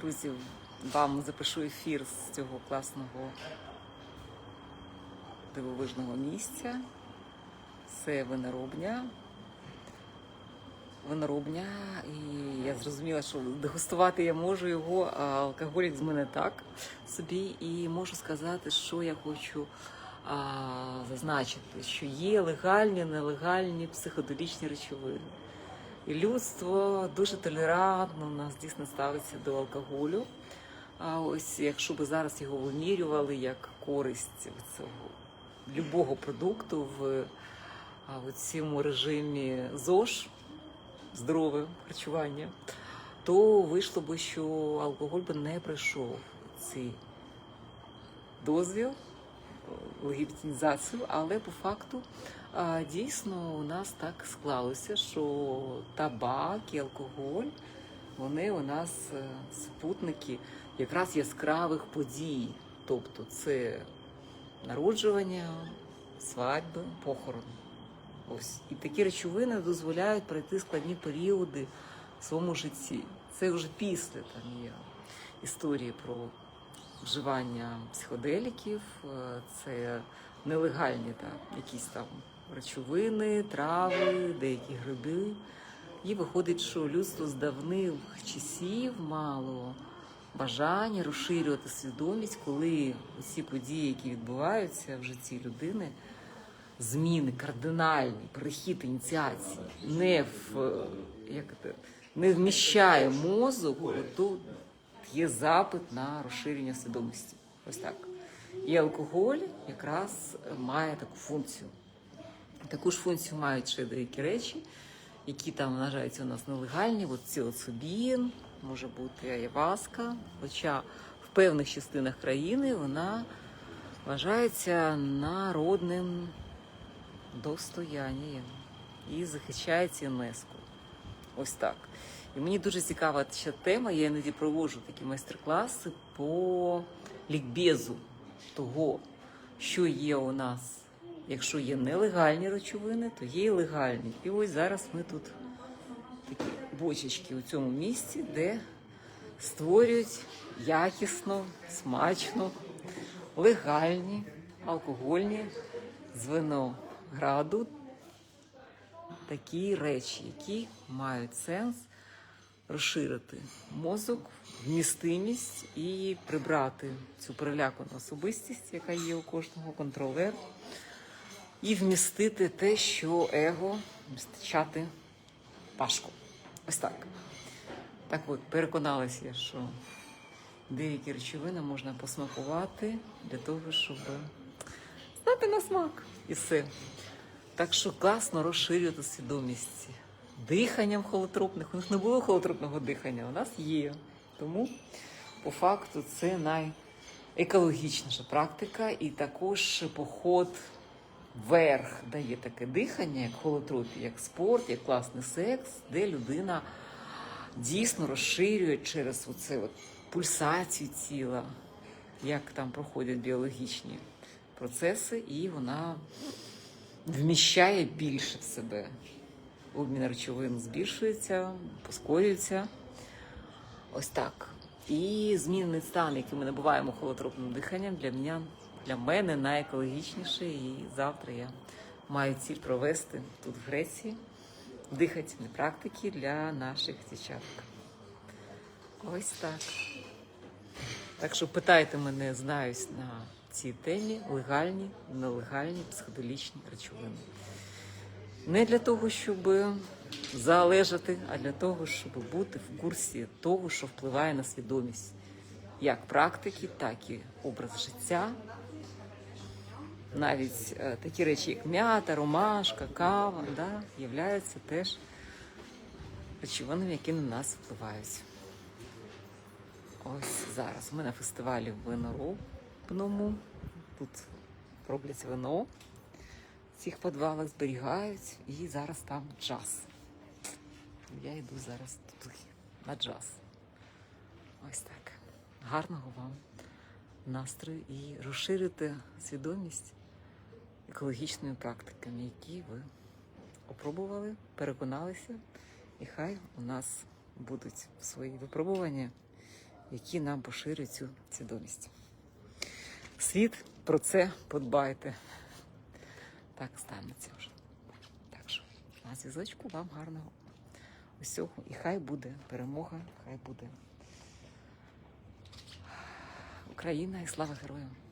Друзі, вам запишу ефір з цього класного дивовижного місця. Це виноробня. Виноробня, і я зрозуміла, що дегустувати я можу його, а алкоголік з мене так собі. І можу сказати, що я хочу а, зазначити, що є легальні, нелегальні психоделічні речовини. І людство дуже толерантно у нас дійсно ставиться до алкоголю. А ось якщо би зараз його вимірювали як користь цього любого продукту в, цьому режимі ЗОЖ, здорове харчування, то вийшло би, що алкоголь би не пройшов цей дозвіл, легітимізацію, але по факту дійсно у нас так склалося, що табак і алкоголь вони у нас е, супутники якраз яскравих подій. Тобто це народжування, свадьби, похорон. Ось. І такі речовини дозволяють пройти складні періоди в своєму житті. Це вже після там є історії про вживання психоделіків, е, це нелегальні та, якісь там речовини, трави, деякі гриби. І виходить, що людство з давних часів мало бажання розширювати свідомість, коли усі події, які відбуваються в житті людини, зміни кардинальні, перехід ініціації, не в як це, не вміщає мозок, то є запит на розширення свідомості. Ось так. І алкоголь якраз має таку функцію. Таку ж функцію мають ще деякі речі, які там вважаються у нас нелегальні. От псилоцибін, може бути аяваска. Хоча в певних частинах країни вона вважається народним достоянням і захищається ЮНЕСКО. Ось так. І мені дуже цікава ця тема. Я іноді проводжу такі майстер-класи по лікбезу того, що є у нас. Якщо є нелегальні речовини, то є і легальні. І ось зараз ми тут такі бочечки у цьому місці, де створюють якісно, смачно, легальні, алкогольні з винограду такі речі, які мають сенс розширити мозок, вмістимість і прибрати цю перелякану особистість, яка є у кожного контролер, і вмістити те, що его вмістичати важко. Ось так. Так от, переконалася, я, що деякі речовини можна посмакувати для того, щоб знати на смак і все. Так що класно розширювати свідомість диханням холотропних. У них не було холотропного дихання, у нас є. Тому, по факту, це найекологічніша практика, і також поход вверх дає таке дихання, як холотропія, як спорт, як класний секс, де людина дійсно розширює через оце от пульсацію тіла, як там проходять біологічні процеси, і вона вміщає більше в себе. Обмін речовин збільшується, поскорюється. Ось так. І змінений стан, який ми набуваємо холотропним диханням, для мене, для мене найекологічніше. І завтра я маю ціль провести тут в Греції дихательні практики для наших дівчаток. Ось так. Так що питайте мене, знаюсь на цій темі легальні, нелегальні психоделічні речовини. Не для того, щоб залежати, а для того, щоб бути в курсі того, що впливає на свідомість, як практики, так і образ життя. Навіть е, такі речі, як м'ята, ромашка, кава, да, являються теж речовинами, які на нас впливають. Ось зараз ми на фестивалі виноробному. Тут роблять вино цих підвалах зберігають, і зараз там джаз. Я йду зараз туди на джаз. Ось так. Гарного вам настрою і розширити свідомість екологічними практиками, які ви опробували, переконалися, і хай у нас будуть свої випробування які нам поширюють цю свідомість. Світ про це подбайте. Так станеться вже. Так що на зв'язочку вам гарного усього. І хай буде перемога, хай буде Україна і слава героям!